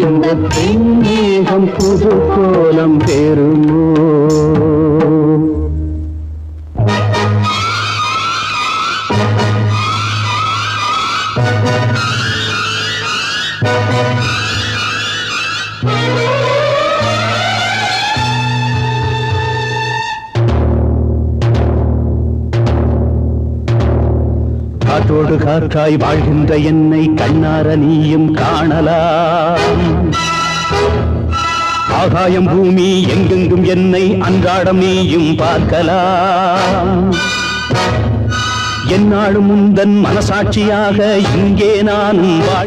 வானத்தேகம் புது கோலம் பெறுமோ? காற்றோடு காற்றாய் வாழ்கின்ற என்னை கண்ணார நீயும் காணலாம். ஆகாயம் பூமி எங்கெங்கும் என்னை அன்றாடம் நீயும் பார்க்கலாம். என்னாலும் முந்தன் மனசாட்சியாக இங்கே நானும் வாழ்